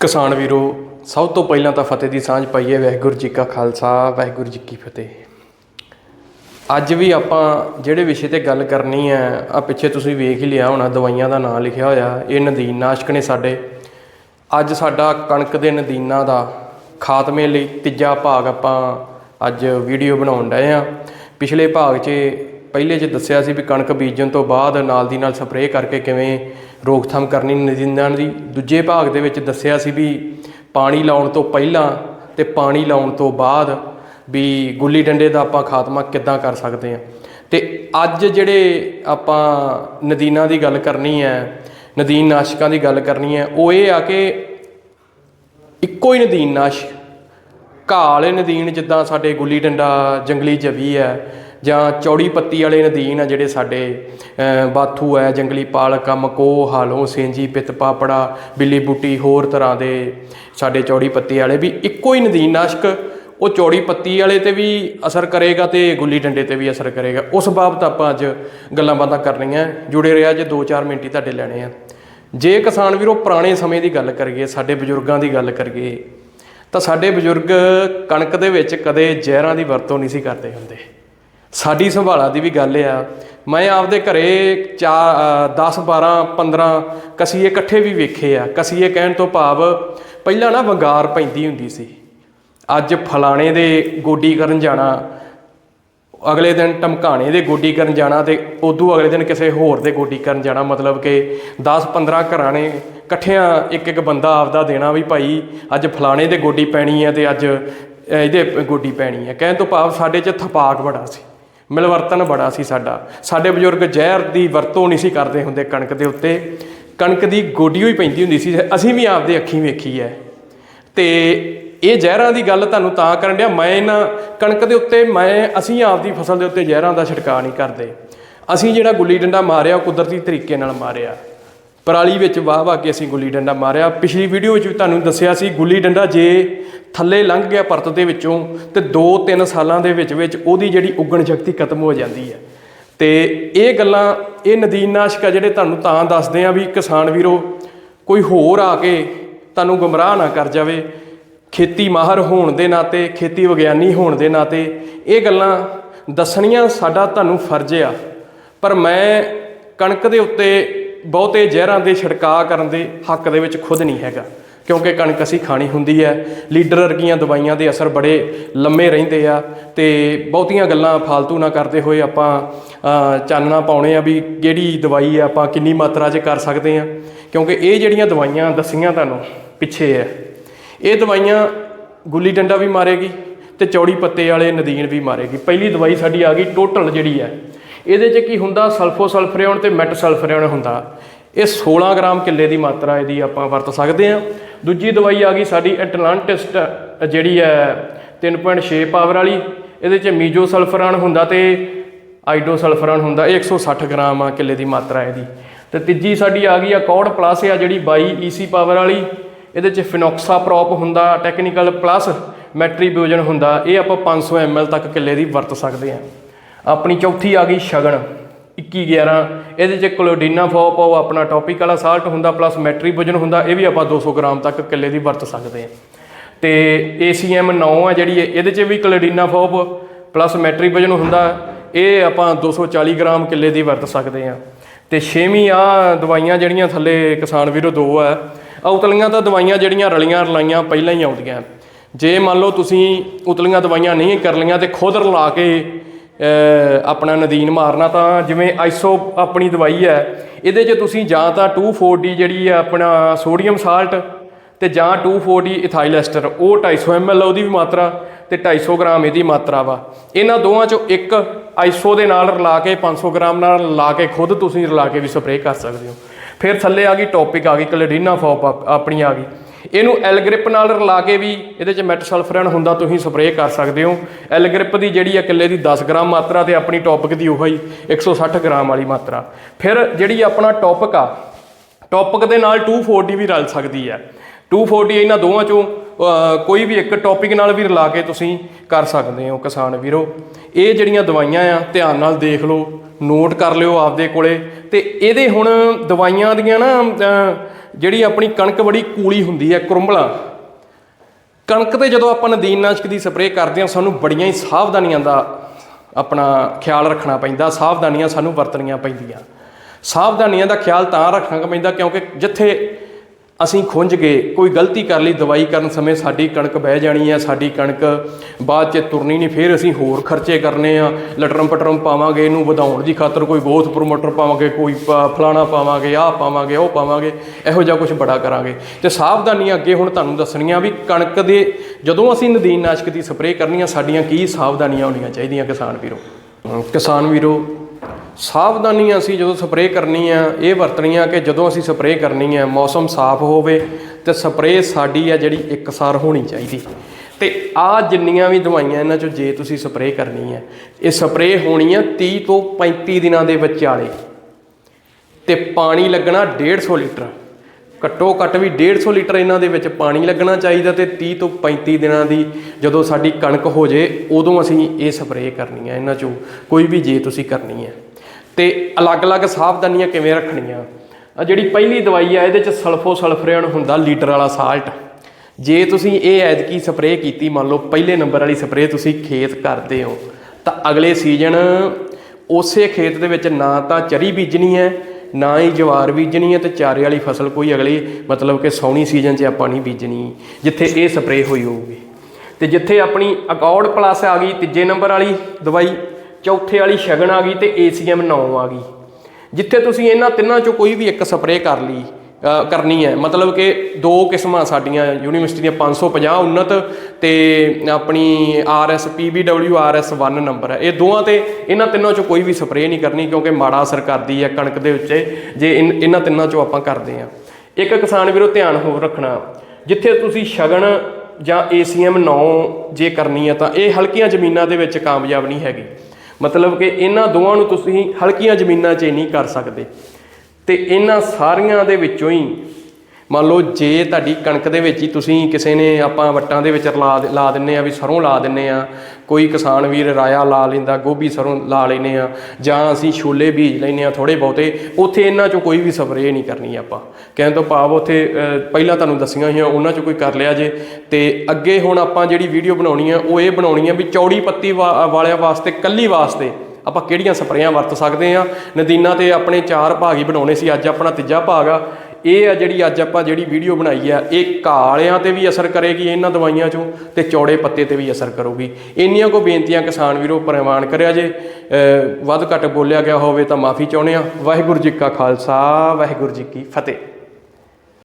ਕਿਸਾਨ ਵੀਰੋ, ਸਭ ਤੋਂ ਪਹਿਲਾਂ ਤਾਂ ਫਤਿਹ ਦੀ ਸਾਂਝ ਪਾਈਏ, ਵਾਹਿਗੁਰੂ ਜੀ ਕਾ ਖਾਲਸਾ, ਵਾਹਿਗੁਰੂ ਜੀ ਕੀ ਫਤਿਹ। ਅੱਜ ਵੀ ਆਪਾਂ ਜਿਹੜੇ ਵਿਸ਼ੇ ਤੇ ਗੱਲ ਕਰਨੀ ਹੈ ਆ ਪਿੱਛੇ ਤੁਸੀਂ ਵੇਖ ਹੀ ਲਿਆ ਹੋਣਾ, ਦਵਾਈਆਂ ਦਾ ਨਾਮ ਲਿਖਿਆ ਹੋਇਆ, ਇਹ ਨਦੀਨ ਨਾਸ਼ਕ ਨੇ ਸਾਡੇ। ਅੱਜ ਸਾਡਾ ਕਣਕ ਦੇ ਨਦੀਨਾਂ ਦਾ ਖਾਤਮੇ ਲਈ ਤੀਜਾ ਭਾਗ ਆਪਾਂ ਅੱਜ ਵੀਡੀਓ ਬਣਾਉਣ ਡਏ ਆ ਪਿਛਲੇ ਭਾਗ 'ਚ ਪਹਿਲੇ 'ਚ ਦੱਸਿਆ ਸੀ ਵੀ ਕਣਕ ਬੀਜਣ ਤੋਂ ਬਾਅਦ ਨਾਲ ਦੀ ਨਾਲ ਸਪਰੇਅ ਕਰਕੇ ਕਿਵੇਂ ਰੋਕਥਾਮ ਕਰਨੀ ਨਦੀਨਾਂ ਦੀ, ਦੂਜੇ ਭਾਗ ਦੇ ਵਿੱਚ ਦੱਸਿਆ ਸੀ ਵੀ ਪਾਣੀ ਲਾਉਣ ਤੋਂ ਪਹਿਲਾਂ ਤੇ ਪਾਣੀ ਲਾਉਣ ਤੋਂ ਬਾਅਦ ਵੀ ਗੁੱਲੀ ਡੰਡੇ ਦਾ ਆਪਾਂ ਖਾਤਮਾ ਕਿੱਦਾਂ ਕਰ ਸਕਦੇ ਆ ਤੇ ਅੱਜ ਜਿਹੜੇ ਆਪਾਂ ਨਦੀਨਾਂ ਦੀ ਗੱਲ ਕਰਨੀ ਹੈ, ਨਦੀਨ ਨਾਸ਼ਕਾਂ ਦੀ ਗੱਲ ਕਰਨੀ ਹੈ, ਉਹ ਇਹ ਆ ਕਿ ਇੱਕੋ ਹੀ ਨਦੀਨ ਨਾਸ਼, ਘਾਹ ਵਾਲੇ ਨਦੀਨ ਜਿੱਦਾਂ ਸਾਡੇ ਗੁੱਲੀ ਡੰਡਾ ਜੰਗਲੀ ਜਵੀ ਹੈ ਜਾਂ ਚੌੜੀ ਪੱਤੀ ਵਾਲੇ ਨਦੀਨ ਆ ਜਿਹੜੇ ਸਾਡੇ ਬਾਥੂ ਹੈ, ਜੰਗਲੀ ਪਾਲਕ ਆ ਮਕੋ ਹਾਲੋ, ਸੇਂਜੀ, ਪਿੱਤ ਪਾਪੜਾ, ਬਿੱਲੀ ਬੂਟੀ, ਹੋਰ ਤਰ੍ਹਾਂ ਦੇ ਸਾਡੇ ਚੌੜੀ ਪੱਤੀ ਵਾਲੇ ਵੀ ਇੱਕੋ ਹੀ ਨਦੀਨ ਨਾਸ਼ਕ। ਉਹ ਚੌੜੀ ਪੱਤੀ ਵਾਲੇ ਤੇ ਵੀ ਅਸਰ ਕਰੇਗਾ ਤੇ ਗੁੱਲੀ ਡੰਡੇ ਤੇ ਵੀ ਅਸਰ ਕਰੇਗਾ। ਉਸ ਬਾਬਤ ਆਪਾਂ ਅੱਜ ਗੱਲਾਂ ਬਾਤਾਂ ਕਰਨੀਆਂ। ਜੁੜੇ ਰਿਹਾ ਜੇ 2-4 ਮਿੰਟ ਹੀ ਤੁਹਾਡੇ ਲੈਣੇ ਆ। ਜੇ ਕਿਸਾਨ ਵੀਰੋ ਪੁਰਾਣੇ ਸਮੇਂ ਦੀ ਗੱਲ ਕਰੀਏ, ਸਾਡੇ ਬਜ਼ੁਰਗਾਂ ਦੀ ਗੱਲ ਕਰੀਏ, ਤਾਂ ਸਾਡੇ ਬਜ਼ੁਰਗ ਕਣਕ ਦੇ ਵਿੱਚ ਕਦੇ ਜ਼ਹਿਰਾਂ ਦੀ ਵਰਤੋਂ ਨਹੀਂ ਸੀ ਕਰਦੇ ਹੁੰਦੇ। ਸਾਡੀ ਸੰਭਾਲਾ ਦੀ ਵੀ ਗੱਲ ਆ। ਮੈਂ ਆਪਦੇ ਘਰੇ ਚਾ 10 12 15 ਕਸੀਏ ਇਕੱਠੇ ਵੀ ਵੇਖੇ ਆ। ਕਸੀਏ ਕਹਿਣ ਤੋਂ ਭਾਵ ਪਹਿਲਾਂ ਨਾ ਵੰਗਾਰ ਪੈਂਦੀ ਹੁੰਦੀ ਸੀ। ਅੱਜ ਫਲਾਣੇ ਦੇ ਗੋਡੀ ਕਰਨ ਜਾਣਾ, ਅਗਲੇ ਦਿਨ ਟਮਕਾਣੇ ਦੇ ਗੋਡੀ ਕਰਨ ਜਾਣਾ ਤੇ ਉਦੋਂ ਅਗਲੇ ਦਿਨ ਕਿਸੇ ਹੋਰ ਦੇ ਗੋਡੀ ਕਰਨ ਜਾਣਾ। ਮਤਲਬ ਕਿ 10 15 ਘਰਾਂ ਨੇ ਇਕੱਠਿਆਂ ਇੱਕ ਇੱਕ ਬੰਦਾ ਆਪਦਾ ਦੇਣਾ ਵੀ ਭਾਈ ਅੱਜ ਫਲਾਣੇ ਦੇ ਗੋਡੀ ਪੈਣੀ ਹੈ ਤੇ ਅੱਜ ਇਹਦੇ ਗੋਡੀ ਪੈਣੀ ਹੈ ਕਹਿਣ ਤੋਂ ਭਾਵ ਸਾਡੇ 'ਚ ਥਪਾਕ ਬੜਾ ਸੀ। ਮਿਲਵਰਤਨ ਬੜਾ ਸੀ ਸਾਡਾ। ਸਾਡੇ ਬਜ਼ੁਰਗ ਜ਼ਹਿਰ ਦੀ ਵਰਤੋਂ ਨਹੀਂ ਸੀ ਕਰਦੇ ਹੁੰਦੇ ਕਣਕ ਦੇ ਉੱਤੇ। ਕਣਕ ਦੀ ਗੋਡੀ ਹੀ ਪੈਂਦੀ ਹੁੰਦੀ ਸੀ, ਅਸੀਂ ਵੀ ਆਪਦੇ ਅੱਖੀਂ ਵੇਖੀ ਹੈ। ਤੇ ਇਹ ਜ਼ਹਿਰਾਂ ਦੀ ਗੱਲ ਤੁਹਾਨੂੰ ਤਾਂ ਕਰਨ ਡਿਆ, ਮੈਂ ਇਹਨਾਂ ਕਣਕ ਦੇ ਉੱਤੇ, ਮੈਂ ਅਸੀਂ ਆਪਦੀ ਫਸਲ ਦੇ ਉੱਤੇ ਜ਼ਹਿਰਾਂ ਦਾ ਛਿੜਕਾਅ ਨਹੀਂ ਕਰਦੇ। ਅਸੀਂ ਜਿਹੜਾ ਗੁੱਲੀ ਡੰਡਾ ਮਾਰਿਆ, ਉਹ ਕੁਦਰਤੀ ਤਰੀਕੇ ਨਾਲ ਮਾਰਿਆ। ਪਰਾਲੀ ਵਿੱਚ ਵਾਹ ਵਾਹ ਕੇ ਅਸੀਂ ਗੁੱਲੀ ਡੰਡਾ ਮਾਰਿਆ। ਪਿਛਲੀ ਵੀਡੀਓ ਵਿੱਚ ਵੀ ਤੁਹਾਨੂੰ ਦੱਸਿਆ ਸੀ, ਗੁੱਲੀ ਡੰਡਾ ਜੇ ਥੱਲੇ ਲੰਘ ਗਿਆ ਪਰਤ ਦੇ ਵਿੱਚੋਂ, ਤੇ 2-3 ਸਾਲਾਂ ਦੇ ਵਿੱਚ ਵਿੱਚ ਉਹਦੀ ਜਿਹੜੀ ਉਗਣ ਸ਼ਕਤੀ ਖਤਮ ਹੋ ਜਾਂਦੀ ਹੈ। ਤੇ ਇਹ ਗੱਲਾਂ, ਇਹ ਨਦੀਨਨਾਸ਼ਕ ਆ ਜਿਹੜੇ ਤੁਹਾਨੂੰ ਤਾਂ ਦੱਸਦੇ ਆ ਵੀ ਕਿਸਾਨ ਵੀਰੋ, ਕੋਈ ਹੋਰ ਆ ਕੇ ਤੁਹਾਨੂੰ ਗੁੰਮਰਾਹ ਨਾ ਕਰ ਜਾਵੇ। ਖੇਤੀ ਮਾਹਰ ਹੋਣ ਦੇ ਨਾਤੇ, ਖੇਤੀ ਵਿਗਿਆਨੀ ਹੋਣ ਦੇ ਨਾਤੇ ਇਹ ਗੱਲਾਂ ਦੱਸਣੀਆਂ ਸਾਡਾ ਤੁਹਾਨੂੰ ਫਰਜ਼ ਆ। ਪਰ ਮੈਂ ਕਣਕ ਦੇ ਉੱਤੇ ਬਹੁਤੇ ਜ਼ਹਿਰਾਂ ਦੇ ਛਿੜਕਾਅ ਕਰਨ ਦੇ ਹੱਕ ਦੇ ਵਿੱਚ ਖੁਦ ਨਹੀਂ ਹੈਗਾ। ਕਿਉਂਕਿ ਕਣਕ ਅਸੀਂ ਖਾਣੀ ਹੁੰਦੀ ਹੈ, ਲੀਡਰ ਵਰਗੀਆਂ ਦਵਾਈਆਂ ਦੇ ਅਸਰ ਬੜੇ ਲੰਮੇ ਰਹਿੰਦੇ ਆ ਤੇ ਬਹੁਤੀਆਂ ਗੱਲਾਂ ਫਾਲਤੂ ਨਾ ਕਰਦੇ ਹੋਏ ਆਪਾਂ ਚਾਨਣਾ ਪਾਉਣੇ ਆ ਵੀ ਕਿਹੜੀ ਦਵਾਈ ਆ, ਆਪਾਂ ਕਿੰਨੀ ਮਾਤਰਾ 'ਚ ਕਰ ਸਕਦੇ ਆ। ਕਿਉਂਕਿ ਇਹ ਜਿਹੜੀਆਂ ਦਵਾਈਆਂ ਦੱਸੀਆਂ ਤੁਹਾਨੂੰ ਪਿੱਛੇ ਆ ਇਹ ਦਵਾਈਆਂ ਗੁੱਲੀ ਡੰਡਾ ਵੀ ਮਾਰੇਗੀ ਤੇ ਚੌੜੀ ਪੱਤੇ ਵਾਲੇ ਨਦੀਨ ਵੀ ਮਾਰੇਗੀ। ਪਹਿਲੀ ਦਵਾਈ ਸਾਡੀ ਆ ਗਈ, ਟੋਟਲ ਜਿਹੜੀ ਹੈ ਇਹਦੇ 'ਚ ਕੀ ਹੁੰਦਾ? ਸਲਫੋਸਲਫਰੇਨ ਤੇ ਮੈਟਸਲਫਰੇਨ ਹੁੰਦਾ। ਇਹ 16 ਗ੍ਰਾਮ ਕਿੱਲੇ ਦੀ ਮਾਤਰਾ ਇਹਦੀ ਆਪਾਂ ਵਰਤ ਸਕਦੇ ਹਾਂ। ਦੂਜੀ ਦਵਾਈ ਆ ਗਈ ਸਾਡੀ ਐਟਲਾਂਟਿਸਟ, ਜਿਹੜੀ ਹੈ 3.6 ਪਾਵਰ ਵਾਲੀ। ਇਹਦੇ 'ਚ ਮੀਜੋ ਮੀਜੋਸਲਫਰਾਨ ਹੁੰਦਾ ਤੇ ਆਈਡੋਸਲਫਰਾਨ ਹੁੰਦਾ। ਇਹ 160 ਗ੍ਰਾਮ ਆ ਕਿੱਲੇ ਦੀ ਮਾਤਰਾ ਇਹਦੀ। ਤੇ ਤੀਜੀ ਸਾਡੀ ਆ ਗਈ ਆ ਕੌਡ ਪਲੱਸ ਆ ਜਿਹੜੀ 22 ਈਸੀ ਪਾਵਰ ਵਾਲੀ। ਇਹਦੇ 'ਚ ਫਿਨੋਕਸਾ ਪ੍ਰੋਪ ਹੁੰਦਾ, ਟੈਕਨੀਕਲ ਪਲੱਸ ਮੈਟਰੀਬਿਊਜਨ ਹੁੰਦਾ। ਇਹ ਆਪਾਂ 500 ml ਤੱਕ ਕਿੱਲੇ ਦੀ ਵਰਤ ਸਕਦੇ ਹਾਂ। ਆਪਣੀ ਚੌਥੀ ਆ ਗਈ ਸ਼ਗਨ 21 11 ਇਹਦੇ 'ਚ ਕਲੋਡੀਨਾ ਫੋਪ, ਉਹ ਆਪਣਾ ਟੌਪਿਕ ਵਾਲਾ ਸਾਲਟ ਹੁੰਦਾ ਪਲੱਸ ਮੈਟਰੀ ਮੈਟਰੀਬਿਊਜਨ ਹੁੰਦਾ, ਇਹ ਵੀ ਆਪਾਂ 200 ਗ੍ਰਾਮ ਤੱਕ ਕਿੱਲੇ ਦੀ ਵਰਤ ਸਕਦੇ ਹਾਂ। ਤੇ ACM 9 ਆ ਜਿਹੜੀ ਇਹ- ਇਹਦੇ 'ਚ ਵੀ ਕਲੋਡੀਨਾ ਫੋਪ ਪਲੱਸ ਮੈਟਰੀ ਮੈਟਰੀਬਿਊਜਨ ਹੁੰਦਾ, ਇਹ ਆਪਾਂ 240 ਗ੍ਰਾਮ ਕਿੱਲੇ ਦੀ ਵਰਤ ਸਕਦੇ ਹਾਂ। ਤੇ ਛੇਵੀਂ ਆ ਦਵਾਈਆਂ ਜਿਹੜੀਆਂ ਥੱਲੇ ਕਿਸਾਨ ਵੀਰੋ ਦੋ ਆ, ਉਤਲੀਆਂ ਤਾਂ ਦਵਾਈਆਂ ਜਿਹੜੀਆਂ ਰਲੀਆਂ ਰਲਾਈਆਂ ਪਹਿਲਾਂ ਹੀ ਆਉਂਦੀਆਂ। ਜੇ ਮੰਨ ਲਓ ਤੁਸੀਂ ਉਤਲੀਆਂ ਦਵਾਈਆਂ ਨਹੀਂ ਕਰ ਲਈਆਂ ਤੇ ਖੁਦ ਰਲਾ ਕੇ ਆਪਣਾ ਨਦੀਨ ਮਾਰਨਾ ਤਾਂ ਜਿਵੇਂ ਆਈਸੋ ਆਪਣੀ ਦਵਾਈ ਹੈ ਇਹਦੇ 'ਚ ਤੁਸੀਂ ਜਾਂ ਤਾਂ 2,4-D ਜਿਹੜੀ ਹੈ ਆਪਣਾ ਸੋਡੀਅਮ ਸਾਲਟ ਤੇ ਜਾਂ 2,4-D ਇਥਾਈਲ ਐਸਟਰ ਉਹ 250 ml ਉਹਦੀ ਵੀ ਮਾਤਰਾ ਤੇ 250 ਗ੍ਰਾਮ ਇਹਦੀ ਮਾਤਰਾ ਵਾ। ਇਹਨਾਂ ਦੋਵਾਂ ਚੋਂ ਇੱਕ ਆਈਸੋ ਦੇ ਨਾਲ ਰਲਾ ਕੇ 500 ਗ੍ਰਾਮ ਨਾਲ ਰਲਾ ਕੇ ਖੁਦ ਤੁਸੀਂ ਰਲਾ ਕੇ ਵੀ ਸਪਰੇਅ ਕਰ ਸਕਦੇ ਹੋ। ਫਿਰ ਥੱਲੇ ਆ ਗਈ ਟੌਪਿਕ ਆ ਗਈ ਕਲੇਡੀਨਾ ਫੋਪ ਆ- ਆਪਣੀ ਆ ਗਈ। ਇਹਨੂੰ ਐਲਗ੍ਰਿਪ ਨਾਲ ਰਲਾ ਕੇ ਵੀ ਇਹਦੇ 'ਚ ਮੈਟਸਲਫਰਨ ਹੁੰਦਾ, ਤੁਸੀਂ ਸਪਰੇਅ ਕਰ ਸਕਦੇ ਹੋ। ਐਲਗ੍ਰਿਪ ਦੀ ਜਿਹੜੀ ਆ ਕਿੱਲੇ ਦੀ 10 ਗ੍ਰਾਮ ਮਾਤਰਾ ਤੇ ਆਪਣੀ ਟੌਪਿਕ ਦੀ ਉਹੀ 160 ਗ੍ਰਾਮ ਵਾਲੀ ਮਾਤਰਾ। ਫਿਰ ਜਿਹੜੀ ਆਪਣਾ ਟੌਪਿਕ ਆ, ਟੌਪਿਕ ਦੇ ਨਾਲ 240 ਵੀ ਰਲ ਸਕਦੀ ਹੈ 240 ਇਹਨਾਂ ਦੋਵਾਂ ਚੋਂ ਕੋਈ ਵੀ ਇੱਕ ਟੌਪਿਕ ਨਾਲ ਵੀ ਰਲਾ ਕੇ ਤੁਸੀਂ ਕਰ ਸਕਦੇ ਹੋ, ਕਿਸਾਨ ਵੀਰੋ। ਇਹ ਜਿਹੜੀਆਂ ਦਵਾਈਆਂ ਆ, ਧਿਆਨ ਨਾਲ ਦੇਖ ਲਓ, ਨੋਟ ਕਰ ਲਿਓ ਆਪਦੇ ਕੋਲੇ। ਤੇ ਇਹਦੇ ਹੁਣ ਦਵਾਈਆਂ ਦੀਆਂ ਨਾ ਜਿਹੜੀ ਆਪਣੀ ਕਣਕ ਬੜੀ ਕੂਲੀ ਹੁੰਦੀ ਹੈ, ਕੁਰੰਬਲਾ। ਕਣਕ ਤੇ ਜਦੋਂ ਆਪਾਂ ਨਦੀਨਨਾਸ਼ਕ ਦੀ ਸਪਰੇਅ ਕਰਦੇ ਹਾਂ, ਸਾਨੂੰ ਬੜੀਆਂ ਹੀ ਸਾਵਧਾਨੀਆਂ ਦਾ ਆਪਣਾ ਖਿਆਲ ਰੱਖਣਾ ਪੈਂਦਾ, ਸਾਵਧਾਨੀਆਂ ਸਾਨੂੰ ਵਰਤਣੀਆਂ ਪੈਂਦੀਆਂ। ਸਾਵਧਾਨੀਆਂ ਦਾ ਖਿਆਲ ਤਾਂ ਰੱਖਣਾ ਪੈਂਦਾ ਕਿਉਂਕਿ ਜਿੱਥੇ ਅਸੀਂ ਖੁੰਝ ਗਏ ਕੋਈ ਗਲਤੀ ਕਰ ਲਈ, ਦਵਾਈ ਕਰਨ ਸਮੇਂ ਸਾਡੀ ਕਣਕ ਬਹਿ ਜਾਣੀ ਹੈ, ਸਾਡੀ ਕਣਕ ਬਾਅਦ 'ਚ ਤੁਰਨੀ ਨਹੀਂ, ਫਿਰ ਅਸੀਂ ਹੋਰ ਖਰਚੇ ਕਰਨੇ ਆ। ਲਟਰਮ ਪਟਰਮ ਪਾਵਾਂਗੇ, ਇਹਨੂੰ ਵਧਾਉਣ ਦੀ ਖਾਤਰ ਕੋਈ ਗੋਥ ਪ੍ਰੋਮੋਟਰ ਪਾਵਾਂਗੇ, ਕੋਈ ਪ- ਫਲਾਣਾ ਪਾਵਾਂਗੇ, ਆਹ ਪਾਵਾਂਗੇ, ਉਹ ਪਾਵਾਂਗੇ, ਇਹੋ ਜਿਹਾ ਕੁਝ ਬੜਾ ਕਰਾਂਗੇ। ਤੇ ਸਾਵਧਾਨੀਆਂ ਅੱਗੇ ਹੁਣ ਤੁਹਾਨੂੰ ਦੱਸਣੀਆਂ ਵੀ ਕਣਕ ਦੇ, ਜਦੋਂ ਅਸੀਂ ਨਦੀਨ ਨਾਸ਼ਕ ਦੀ ਸਪਰੇਅ ਕਰਨੀ ਆ, ਸਾਡੀਆਂ ਕੀ ਸਾਵਧਾਨੀਆਂ ਹੋਣੀਆਂ ਚਾਹੀਦੀਆਂ ਕਿਸਾਨ ਵੀਰੋ? ਕਿਸਾਨ ਵੀਰੋ ਸਾਵਧਾਨੀਆਂ ਅਸੀਂ ਜਦੋਂ ਸਪਰੇਅ ਕਰਨੀ ਆ, ਇਹ ਵਰਤਣੀਆਂ ਕਿ ਜਦੋਂ ਅਸੀਂ ਸਪਰੇਅ ਕਰਨੀ ਆ, ਮੌਸਮ ਸਾਫ਼ ਹੋਵੇ ਤੇ ਸਪਰੇਅ ਸਾਡੀ ਆ ਜਿਹੜੀ ਇੱਕਸਾਰ ਹੋਣੀ ਚਾਹੀਦੀ। ਤੇ ਆ ਜਿੰਨੀਆਂ ਵੀ ਦਵਾਈਆਂ ਇਹਨਾਂ ਚੋਂ ਜੇ ਤੁਸੀਂ ਸਪਰੇਅ ਕਰਨੀ ਹੈ ਇਹ ਸਪਰੇਅ ਹੋਣੀ ਆ 30 ਤੋਂ 35 ਦਿਨਾਂ ਦੇ ਵਿਚਾਲੇ ਤੇ ਪਾਣੀ ਲੱਗਣਾ 150 ਲੀਟਰ। ਘੱਟੋ ਘੱਟ ਵੀ 150 ਲੀਟਰ ਇਹਨਾਂ ਦੇ ਵਿੱਚ ਪਾਣੀ ਲੱਗਣਾ ਚਾਹੀਦਾ ਤੇ 30 ਤੋਂ 35 ਦਿਨਾਂ ਦੀ ਜਦੋਂ ਸਾਡੀ ਕਣਕ ਹੋ ਜੇ, ਉਦੋਂ ਅਸੀਂ ਇਹ ਸਪਰੇਅ ਕਰਨੀ ਹੈ ਇਹਨਾਂ ਚੋਂ, ਕੋਈ ਵੀ ਜੇ ਤੁਸੀਂ ਕਰਨੀ ਹੈ ਤੇ ਅਲੱਗ-ਅਲੱਗ ਸਾਵਧਾਨੀਆਂ ਕਿਵੇਂ ਰੱਖਣੀਆਂ? ਆ ਜਿਹੜੀ ਪਹਿਲੀ ਦਵਾਈ ਆ, ਇਹਦੇ ਚ ਸਲਫੋ ਸਲਫਰੇਨ ਹੁੰਦਾ ਲੀਟਰ ਵਾਲਾ ਸਾਲਟ। ਜੇ ਤੁਸੀਂ ਇਹ ਐਤਕੀ ਸਪਰੇਅ ਕੀਤੀ, ਮੰਨ ਲਓ ਪਹਿਲੇ ਨੰਬਰ ਵਾਲੀ ਸਪਰੇਅ ਤੁਸੀਂ ਖੇਤ ਕਰਦੇ ਹੋ, ਤਾਂ ਅਗਲੇ ਸੀਜ਼ਨ ਉਸੇ ਖੇਤ ਦੇ ਵਿੱਚ ਨਾ ਤਾਂ ਚਰੀ ਬੀਜਣੀ ਹੈ, ਨਾ ਹੀ ਜਵਾਰ ਬੀਜਣੀ ਹੈ, ਤੇ ਚਾਰੇ ਵਾਲੀ ਫਸਲ ਕੋਈ ਅਗਲੇ, ਮਤਲਬ ਕਿ ਸੌਣੀ ਸੀਜ਼ਨ 'ਚ ਆਪਾਂ ਨਹੀਂ ਬੀਜਣੀ, ਜਿੱਥੇ ਇਹ ਸਪਰੇਅ ਹੋਈ ਹੋਊਗੀ। ਤੇ ਜਿੱਥੇ ਆਪਣੀ ਅਕੌਰਡ ਪਲੱਸ ਆ ਗਈ ਤੀਜੇ ਨੰਬਰ ਵਾਲੀ ਦਵਾਈ ਚੌਥੇ ਵਾਲੀ ਸ਼ਗਨ ਆ ਗਈ ਤੇ ਏਸੀਐਮ 9 ਆ ਗਈ। ਜਿੱਥੇ ਤੁਸੀਂ ਇਹਨਾਂ ਤਿੰਨਾਂ ਚੋਂ ਕੋਈ ਵੀ ਇੱਕ ਸਪਰੇਅ ਕਰ ਲਈ ਕਰਨੀ ਹੈ। ਮਤਲਬ ਕਿ ਦੋ ਕਿਸਮਾਂ ਸਾਡੀਆਂ, ਯੂਨੀਵਰਸਿਟੀ ਦੀਆਂ 550 ਉੱਨਤ ਤੇ ਆਪਣੀ ਆਰਐਸ ਪੀਬੀਡਬਲਿਊ ਆਰਐਸ 1 ਨੰਬਰ ਹੈ। ਇਹ ਦੋਵਾਂ ਤੇ ਇਹਨਾਂ ਤਿੰਨਾਂ ਚੋਂ ਕੋਈ ਵੀ ਸਪਰੇਅ ਨਹੀਂ ਕਰਨੀ ਕਿਉਂਕਿ ਮਾੜਾ ਅਸਰ ਕਰਦੀ ਹੈ ਕਣਕ ਦੇ ਉੱਤੇ। ਜੇ ਇਨ- ਇਹਨਾਂ ਤਿੰਨਾਂ ਚੋਂ ਆਪਾਂ ਕਰਦੇ ਹਾਂ। ਇੱਕ ਕਿਸਾਨ ਵੀਰੋ ਧਿਆਨ ਹੋਰ ਰੱਖਣਾ। ਜਿੱਥੇ ਤੁਸੀਂ ਸ਼ਗਨ ਜਾਂ ਏਸੀਐਮ 9 ਜੇ ਕਰਨੀ ਹੈ ਤਾਂ ਇਹ ਹਲਕੀਆਂ ਜ਼ਮੀਨਾਂ ਦੇ ਵਿੱਚ ਕਾਮਯਾਬ ਨਹੀਂ ਹੈਗੀ। ਮਤਲਬ ਕਿ ਇਹਨਾਂ ਦੋਵਾਂ ਨੂੰ ਤੁਸੀਂ ਹਲਕੀਆਂ ਜ਼ਮੀਨਾਂ 'ਚ ਨਹੀਂ ਕਰ ਸਕਦੇ। ਤੇ ਇਹਨਾਂ ਸਾਰੀਆਂ ਦੇ ਵਿੱਚੋਂ ਹੀ ਮੰਨ ਲਓ ਜੇ ਤੁਹਾਡੀ ਕਣਕ ਦੇ ਵਿੱਚ ਹੀ ਤੁਸੀਂ ਕਿਸੇ ਨੇ ਆਪਾਂ ਵੱਟਾਂ ਦੇ ਵਿੱਚ ਲਾ ਲਾ ਦਿੰਨੇ ਆ ਵੀ ਸਰੋਂ ਲਾ ਦਿੰਨੇ ਆ, ਕੋਈ ਕਿਸਾਨ ਵੀਰ ਰਾਇਆ ਲਾ ਲੈਂਦਾ, ਗੋਭੀ ਸਰੋਂ ਲਾ ਲੈਨੇ ਆ, ਜਾਂ ਅਸੀਂ ਛੋਲੇ ਬੀਜ ਲੈਨੇ ਆ ਥੋੜੇ ਬਹੁਤੇ, ਉੱਥੇ ਇਹਨਾਂ ਚੋਂ ਕੋਈ ਵੀ ਸਪਰੇਅ ਨਹੀਂ ਕਰਨੀ ਆਪਾਂ। ਕਹਿਣ ਤੋਂ ਭਾਵ ਉੱਥੇ ਪਹਿਲਾਂ ਤੁਹਾਨੂੰ ਦੱਸੀਆਂ ਹੋਈਆਂ, ਉਹਨਾਂ ਚੋਂ ਕੋਈ ਕਰ ਲਿਆ ਜੇ। ਤੇ ਅੱਗੇ ਹੁਣ ਆਪਾਂ ਜਿਹੜੀ ਵੀਡੀਓ ਬਣਾਉਣੀ ਆ, ਉਹ ਇਹ ਬਣਾਉਣੀ ਆ ਵੀ ਚੌੜੀ ਪੱਤੀ ਵਾ- ਵਾਲਿਆਂ ਵਾਸਤੇ, ਕੱਲੀ ਵਾਸਤੇ ਆਪਾਂ ਕਿਹੜੀਆਂ ਸਪਰੇਆਂ ਵਰਤ ਸਕਦੇ ਆ। ਨਦੀਨਾ ਤੇ ਆਪਣੇ ਚਾਰ ਭਾਗ ਹੀ ਬਣਾਉਣੇ ਸੀ, ਅੱਜ ਆਪਣਾ ਤੀਜਾ ਭਾਗ ਆ। ਇਹ ਆ ਜਿਹੜੀ ਅੱਜ ਆਪਾਂ ਜਿਹੜੀ ਵੀਡੀਓ ਬਣਾਈ ਆ, ਇਹ ਕਾਲਿਆਂ ਤੇ ਵੀ ਅਸਰ ਕਰੇਗੀ, ਇਹਨਾਂ ਦਵਾਈਆਂ ਚੋਂ, ਤੇ ਚੌੜੇ ਪੱਤੇ ਤੇ ਵੀ ਅਸਰ ਕਰੂਗੀ। ਇੰਨੀਆਂ ਕੋ ਬੇਨਤੀਆਂ ਕਿਸਾਨ ਵੀਰੋ ਪ੍ਰਵਾਨ ਕਰਿਆ ਜੇ ਵੱਧ ਘੱਟ ਬੋਲਿਆ ਗਿਆ ਹੋਵੇ ਤਾਂ ਮਾਫੀ ਚਾਹੁੰਦੇ ਆ ਵਾਹਿਗੁਰੂ ਜੀ ਕਾ ਖਾਲਸਾ, ਵਾਹਿਗੁਰੂ ਜੀ ਕੀ ਫਤਿਹ।